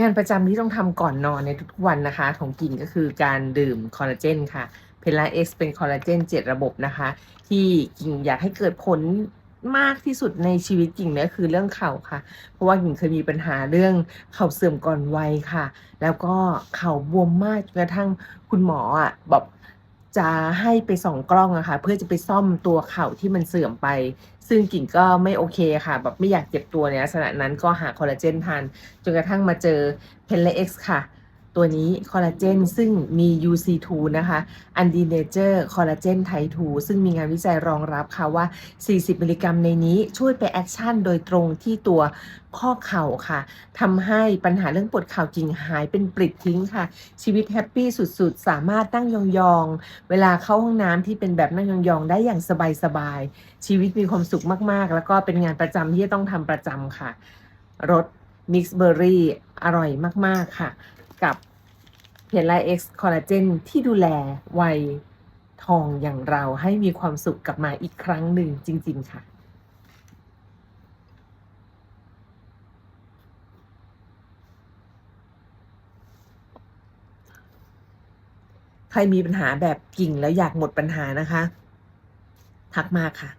งานประจำที่ต้องทำก่อนนอนในทุกวันนะคะ ของกินก็คือการดื่มคอลลาเจนค่ะเพลาเอ็กซ์เป็นคอลลาเจนเจ็ดระบบนะคะ ที่กิ่งอยากให้เกิดผลมากที่สุดในชีวิตกิ่งเนี่ยคือเรื่องเข่าค่ะ เพราะว่ากิ่งเคยมีปัญหาเรื่องเข่าเสื่อมก่อนวัยค่ะ แล้วก็เข่าบวมมากจนกระทั่งคุณหมออะบอก จะให้ไปส่องกล้องอะค่ะเพื่อจะไปซ่อมตัวเข่าที่มันเสื่อมไป ซึ่งกิ่งก็ไม่โอเคค่ะ แบบไม่อยากเจ็บตัวในลักษณะนั้นก็หาคอลลาเจนทานจนกระทั่งมาเจอเพนเลเอ็กซ์ค่ะ ตัวนี้คอลลาเจนซึ่งมี UC2 นะคะอันดีเนเจอร์คอลลาเจนไท2ซึ่งมีงานวิจัยรองรับค่ะว่า 40 มิลลิกรัมในนี้ช่วยไปแอคชั่นโดยตรงที่ตัวข้อเข่าค่ะทำให้ปัญหาเรื่องปวดเข่าจริงหายเป็นปลิดทิ้งค่ะ ชีวิตแฮปปี้สุดๆ สามารถนั่งยองๆ เวลาเข้าห้องน้ำที่เป็นแบบนั่งยองๆ ได้อย่างสบายๆ ชีวิตมีความสุขมากๆ แล้วก็เป็นงานประจำที่จะต้องทำประจำค่ะรสมิกซ์เบอร์รี่อร่อยมากๆค่ะ กับเพลไลเอ็กซ์คอลลาเจนที่ดูแลวัยทองอย่างเราให้มีความสุขกลับมาอีกครั้งหนึ่งจริง ๆ ค่ะใครมีปัญหาแบบกิ่งแล้วอยากหมดปัญหานะคะ ทักมาค่ะ